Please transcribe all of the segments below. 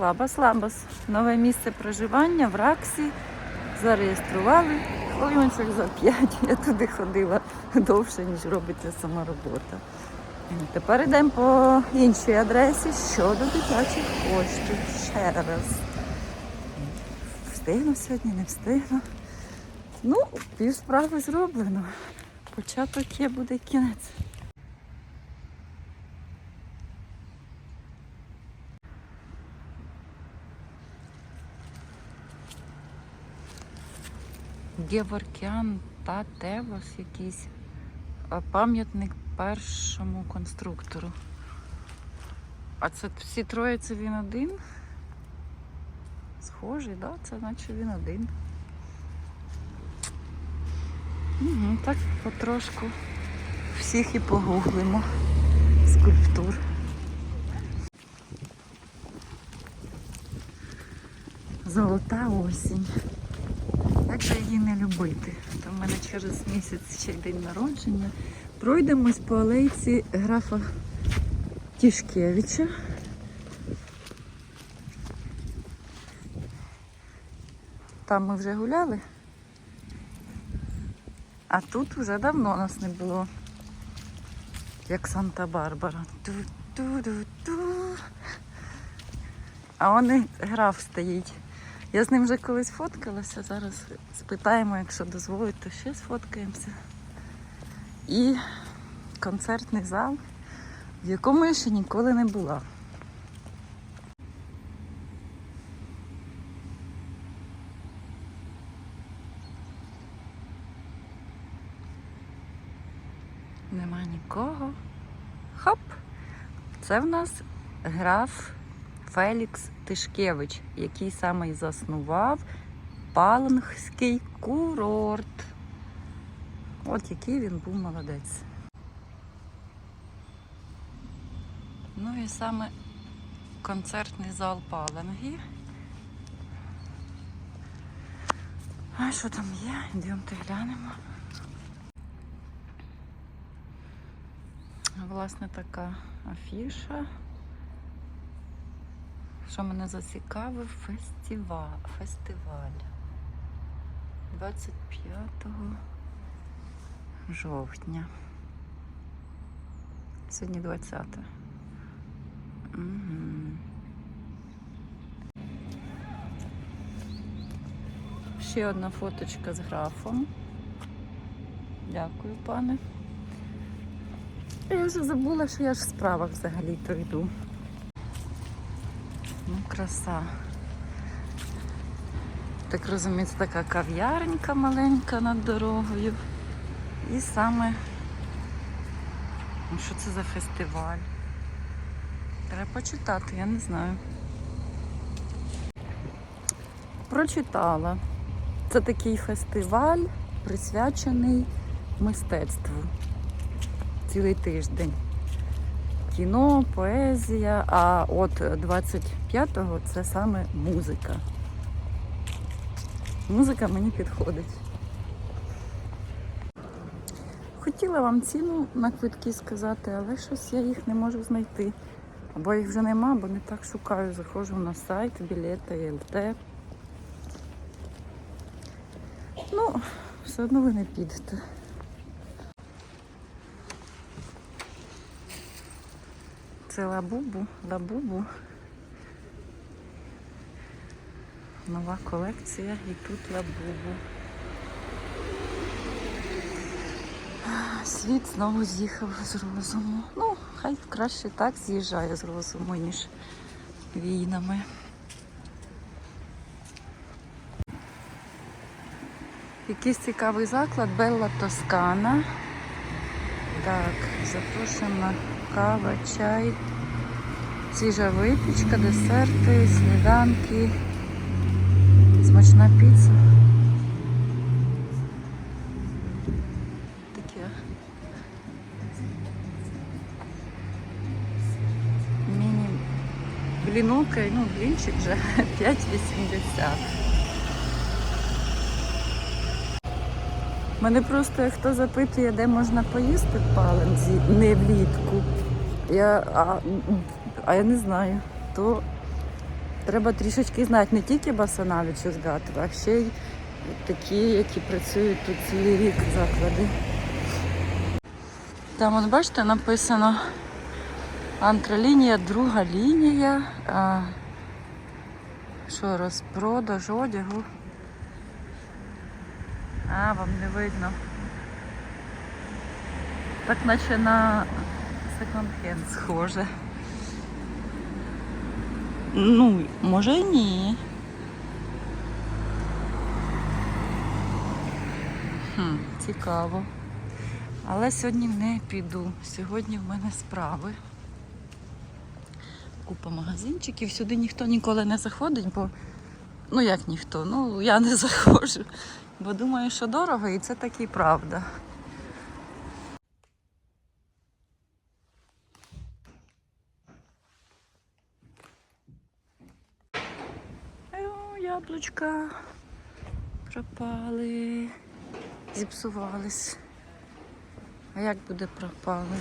Лабас, Лабас. Нове місце проживання в Раксі. Зареєстрували. Хвилиночок за п'ять. Я туди ходила довше, ніж робиться сама робота. Тепер йдемо по іншій адресі щодо дитячих коштів. Ще раз. Встигну сьогодні, не встигну. Ну, пів справи зроблено. Початок є, буде кінець. Геворкян та Тевос якийсь пам'ятник першому конструктору. А це всі троє це він один? Схожий, да? Це наче він один. Угу, так потрошку всіх і погуглимо скульптур. Золота осінь. Як її не любити? То в мене через місяць ще день народження. Пройдемось по алейці графа Тішкевича. Там ми вже гуляли. А тут вже давно нас не було. Як Санта-Барбара. Ту-ту-ту-ту. А он і граф стоїть. Я з ним вже колись фоткалася, зараз спитаємо, якщо дозволить, то ще сфоткаємося. І концертний зал, в якому я ще ніколи не була. Нема нікого. Хоп! Це в нас граф Фелікс Тишкевич, який саме і заснував Палангський курорт. От який він був молодець. Ну і саме концертний зал Паланги. А що там є? Йдемте глянемо. Власне, така афіша. Що мене зацікавив фестиваль. фестиваль. 25 жовтня. Сьогодні 20. Угу. Ще одна фоточка з графом. Дякую, пане. Я вже забула, що я ж в справах взагалі-то йду. Ну, краса. Так розумію, це така кав'яренька маленька над дорогою. І саме, ну, що це за фестиваль? Треба почитати, я не знаю. Прочитала. Це такий фестиваль, присвячений мистецтву. Цілий тиждень кіно, поезія, а от 25-го це саме музика. Музика мені підходить. Хотіла вам ціну на квитки сказати, але щось я їх не можу знайти. Або їх вже нема, бо не так шукаю. Заходжу на сайт, білети, ЄЛТ. Ну, все одно ви не підете. Це лабубу, лабубу. Нова колекція і тут лабубу. Світ знову з'їхав з розуму. Ну, хай краще так з'їжджає з розуму, ніж війнами. Якийсь цікавий заклад Белла Тоскана. Так, запрошуємо кава, чай, свіжа випічка, десерти, сніданки, смачна піца. Таке. Міні блінука, ну, блінчик вже 5,80. Мене просто хто запитує, де можна поїсти в Палензі, не влітку. Я, а, а я не знаю, то Треба трішечки знати не тільки Басанавичу з Гатова, а ще й такі, які працюють тут цілий рік заклади. Там, от бачите, написано антролінія, друга лінія. А, що, розпродаж одягу. А, вам не видно. Так наче на секонд-хенд схоже. Ну, може і ні. Хм, цікаво. Але сьогодні не піду. Сьогодні в мене справи. Купа магазинчиків. Сюди ніхто ніколи не заходить, бо ну як ніхто, ну я не заходжу. Бо думаю, що дорого, і це таки правда. Яблучка пропали, зіпсувались. А як буде пропали?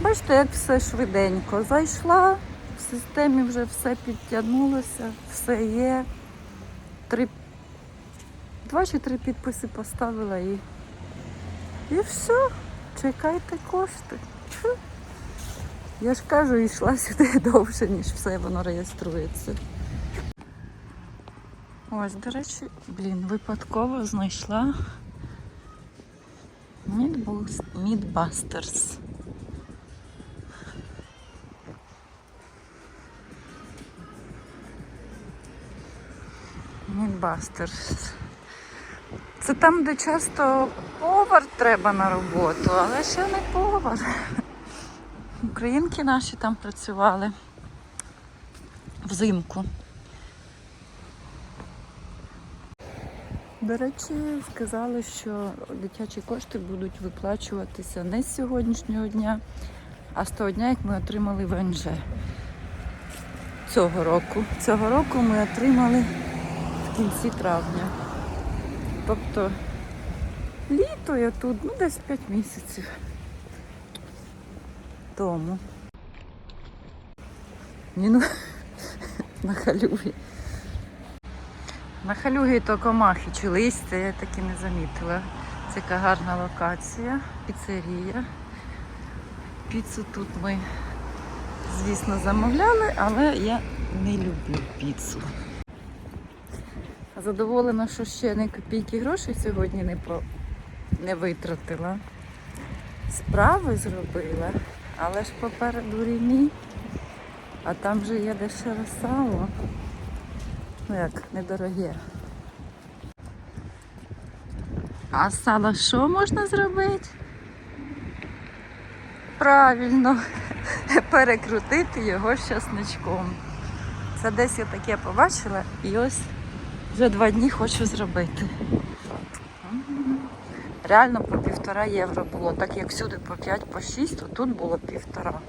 Бачите, як все швиденько. Зайшла, в системі вже все підтягнулося, все є. Три, два чи три підписи поставила і, і все. Чекайте кошти. Я ж кажу, йшла сюди довше, ніж все воно реєструється. Ось, до речі, блін, випадково знайшла Meatballs- Meatbusters. Це там, де часто повар треба на роботу, але ще не повар. Українки наші там працювали взимку. До речі, сказали, що дитячі кошти будуть виплачуватися не з сьогоднішнього дня, а з того дня, як ми отримали ВНЖ. Цього року. Цього року ми отримали кінці травня. Тобто літо я тут, ну десь 5 місяців тому. Ні, ну, на халюгі. На халюгі то комахи чи листя, я так і не замітила. Це яка гарна локація, піцерія. Піцу тут ми, звісно, замовляли, але я не люблю піцу. Задоволена, що ще не копійки грошей сьогодні не, по... не витратила. Справи зробила, але ж попереду рівні, а там же є дешеве сало. Ну як, недороге. А з що можна зробити? Правильно, перекрутити його з часничком. Це десь я таке побачила і ось вже два дні хочу зробити. Реально по півтора євро було. Так як всюди по 5, по 6, то тут було півтора.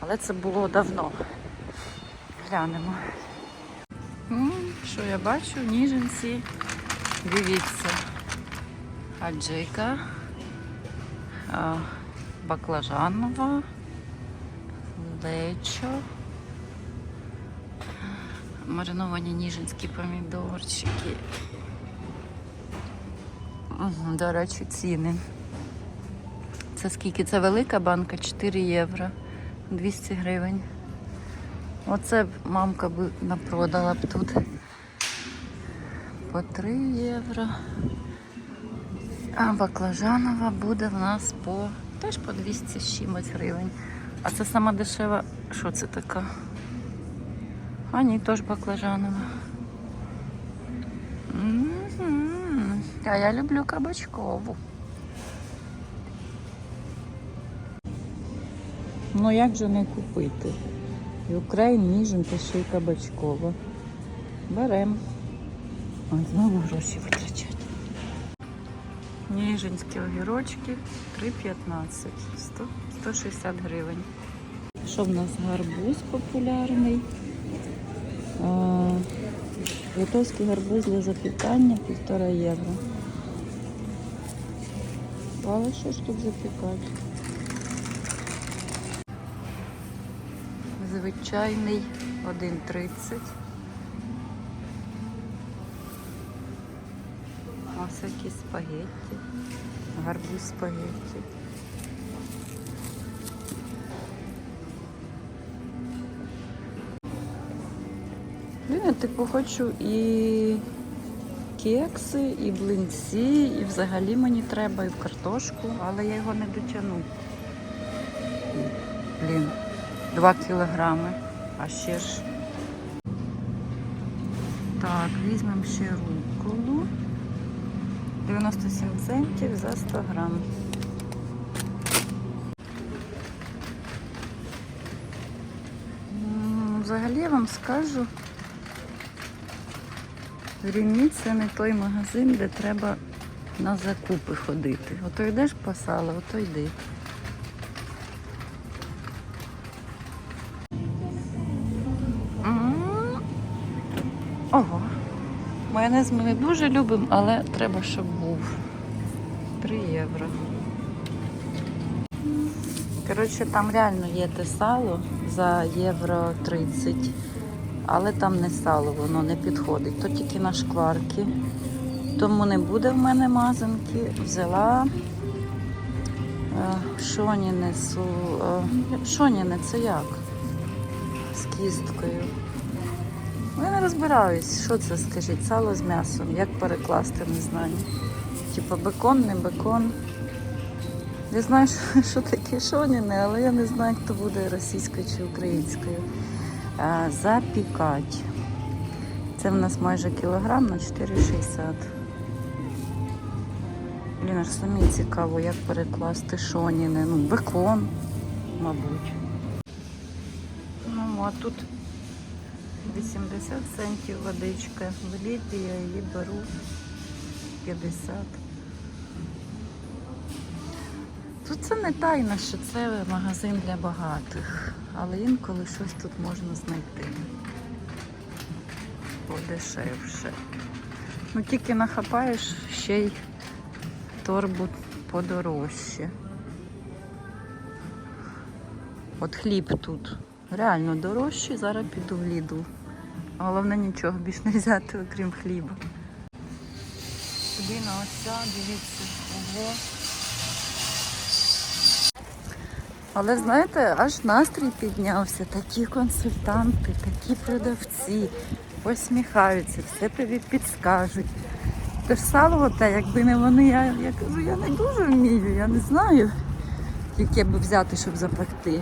Але це було давно. Глянемо. Що я бачу? Ніженці. Дивіться. Аджика. Баклажанова. Лечо. Мариновані ніжинські помідорчики. До речі, ціни. Це скільки? Це велика банка 4 євро. 200 гривень. Оце б мамка би напродала б тут. По 3 євро. А баклажанова буде в нас по теж по 200 з чимось гривень. А це сама дешева. Що це така? А ні, теж баклажанова. А я люблю кабачкову. Ну як же не купити? І Україн, ніжин та ще й кабачкова. Берем. Ой, знову гроші витрачати. Ніжинські огірочки 3,15. 160 гривень. Що в нас гарбуз популярний? А, Литовський гарбуз для запікання півтора євро. Але що ж тут запікати? звичайний 1,30. Ось які спагетті. Гарбуз спагетті. Я типу хочу і кекси, і блинці, і взагалі мені треба, і в картошку, але я його не дотягну. Блін, 2 кілограми. А ще ж. Так, візьмемо ще руколу. 97 центів за 100 грам. Взагалі я вам скажу, Рівні це не той магазин, де треба на закупи ходити. Ото йдеш по салу, ото йди. Ого. Майонез ми не дуже любимо, але треба, щоб був. 3 євро. Коротше, там реально є те сало за євро 30. Але там не сало, воно не підходить. То тільки на шкварки. Тому не буде в мене мазанки. Взяла е, шоніни су. Е, шоніни це як? З кісткою. Ну, Я не розбираюсь, що це, скажіть, сало з м'ясом, як перекласти, не знаю. Типа бекон, не бекон. Я знаю, що таке шоніни, але я не знаю, як то буде російською чи українською. Запікати. Це в нас майже кілограм на 4,60. Блін, аж самі цікаво, як перекласти шоніни. Ну, бекон, мабуть. Ну, а тут 80 центів водичка. В літі я її беру 50. Тут це не тайна, що це магазин для багатих, але інколи щось тут можна знайти. Подешевше. Ну тільки нахапаєш ще й торбу подорожче. От хліб тут реально дорожчий, зараз піду в Ліду. Головне нічого більш не взяти, окрім хліба. Тобі на оця, дивіться, ого. Але знаєте, аж настрій піднявся. Такі консультанти, такі продавці посміхаються, все тобі підскажуть. Тож сало, те, якби не вони, я, я кажу, я не дуже вмію, я не знаю, яке би взяти, щоб запекти.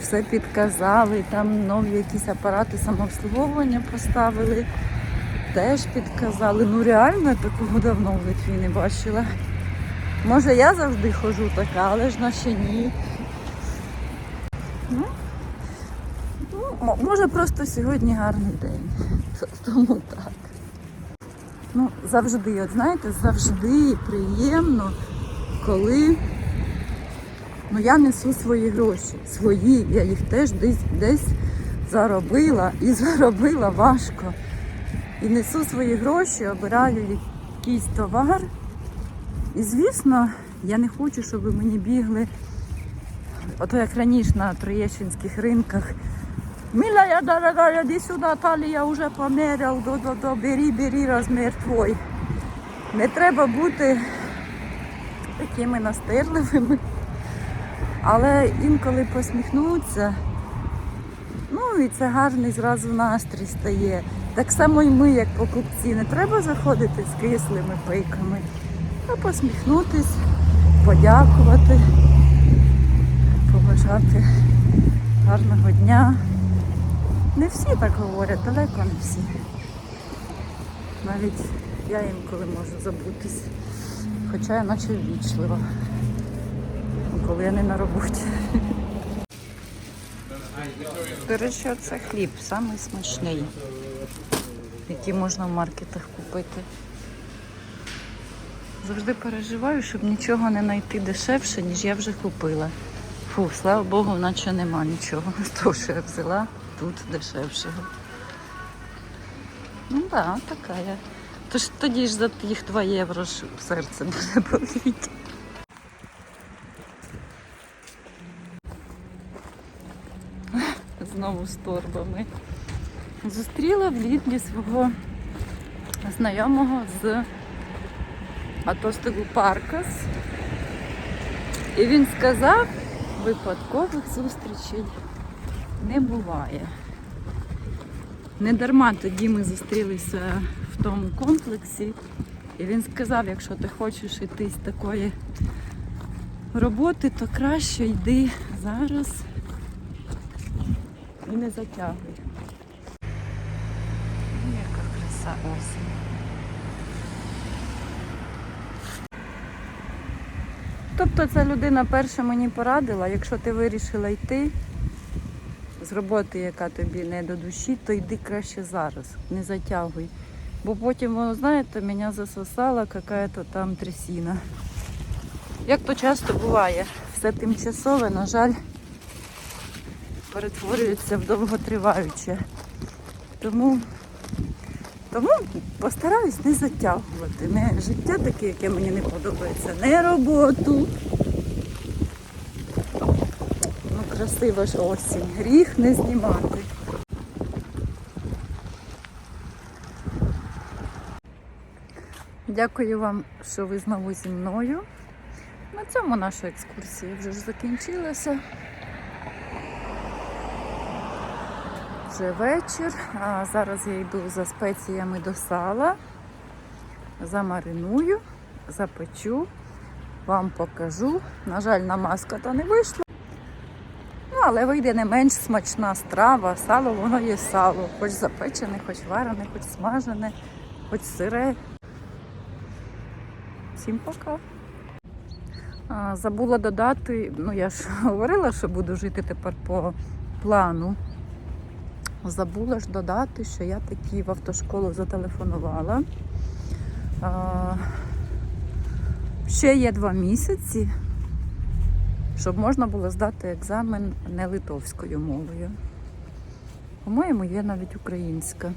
Все підказали, там нові якісь апарати самообслуговування поставили, теж підказали. Ну реально такого давно в Литві не бачила. Може я завжди ходжу така, але ж наче ні. Ну, ну, може просто сьогодні гарний день. Тому так. Ну, завжди, от знаєте, завжди приємно, коли ну, я несу свої гроші. Свої, я їх теж десь, десь заробила і заробила важко. І несу свої гроші, обираю якийсь товар. І звісно, я не хочу, щоб мені бігли, ото як раніше на троєщинських ринках. Милая дорогая, іди сюди, талія вже померяв, до, до, до, бери, бери розмір твій. Не треба бути такими настирливими, але інколи посміхнуться. Ну і це гарний зразу настрій стає. Так само і ми, як покупці, не треба заходити з кислими пийками а посміхнутись, подякувати, побажати гарного дня. Не всі так говорять, далеко не всі. Навіть я інколи можу забутись. Хоча я наче ввічлива, коли я не на роботі. До речі, це хліб, самий смачний, який можна в маркетах купити. Завжди переживаю, щоб нічого не знайти дешевше, ніж я вже купила. Фу, слава Богу, наче нема нічого. того, що я взяла тут дешевшого. Ну так, да, така я. Тож тоді ж за тих 2 євро ж серце буде боліти. знову з торбами. Зустріла в Лідлі свого знайомого з Атостову Паркас. І він сказав, випадкових зустрічей не буває. Не дарма тоді ми зустрілися в тому комплексі. І він сказав, якщо ти хочеш йти з такої роботи, то краще йди зараз і не затягуй. Яка краса осінь. Тобто ця людина перша мені порадила, якщо ти вирішила йти з роботи, яка тобі не до душі, то йди краще зараз, не затягуй. Бо потім, воно, знаєте, мене засосала якась там трясіна. Як то часто буває, все тимчасове, на жаль, перетворюється в довготриваюче. Тому, тому постараюсь не затягувати. Не життя таке, яке мені не подобається, не роботу. Ну, красива ж осінь. Гріх не знімати. Дякую вам, що ви знову зі мною. На цьому наша екскурсія вже ж закінчилася. Вже вечір. А зараз я йду за спеціями до сала, замариную, запечу, вам покажу. На жаль, намазка то не вийшла. Ну, але вийде не менш смачна страва. Сало воно є сало. Хоч запечене, хоч варене, хоч смажене, хоч сире. Всім пока. Забула додати, ну я ж говорила, що буду жити тепер по плану. Забула ж додати, що я таки в автошколу зателефонувала. А, Ще є два місяці, щоб можна було здати екзамен не литовською мовою. По-моєму, є навіть українська.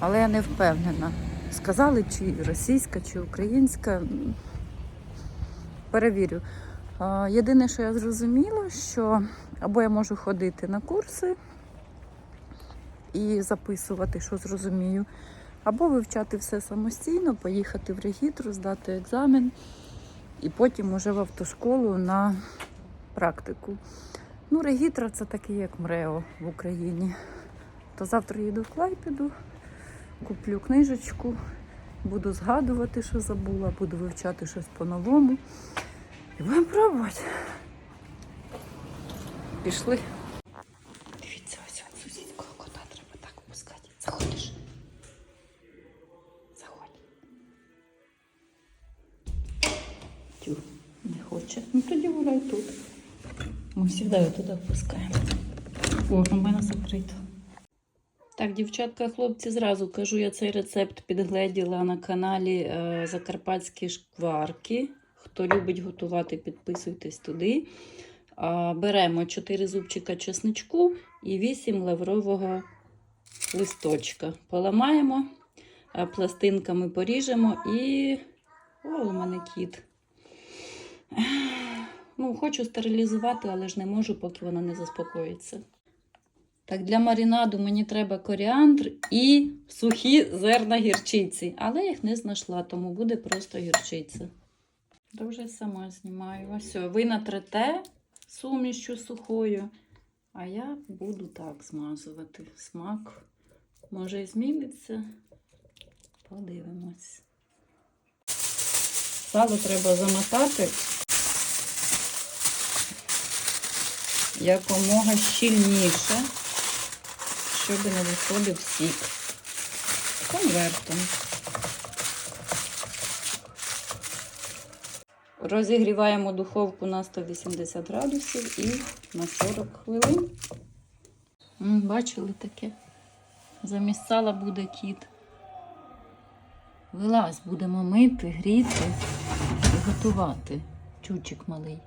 Але я не впевнена. Сказали, чи російська, чи українська. Перевірю. Єдине, що я зрозуміла, що або я можу ходити на курси і записувати, що зрозумію, або вивчати все самостійно, поїхати в регітру, здати екзамен і потім уже в автошколу на практику. Ну, регітра це такий, як МРЕО в Україні. То завтра їду в Клайпеду, куплю книжечку, буду згадувати, що забула, буду вивчати щось по-новому. І будемо пробувати. Пішли. Ми завжди його туди впускаємо. О, у мене закрито. Так, дівчатка, хлопці, зразу кажу, я цей рецепт підгледіла на каналі е, Закарпатські шкварки. Хто любить готувати, підписуйтесь туди. Беремо 4 зубчика чесничку і 8 лаврового листочка. Поламаємо, пластинками поріжемо і. О, у мене кіт. Ну, хочу стерилізувати, але ж не можу, поки вона не заспокоїться. Так, для маринаду мені треба коріандр і сухі зерна гірчиці. Але їх не знайшла, тому буде просто гірчиця. Дуже сама знімаю. Ось, ви натрете сумішчю сухою, а я буду так змазувати. Смак може і зміниться. Подивимось. Сало треба замотати якомога щільніше, щоб не виходив сік. Конвертом. Розігріваємо духовку на 180 градусів і на 40 хвилин. Бачили таке? Замість сала буде кіт. Вилазь, будемо мити, гріти і готувати. Чучик малий.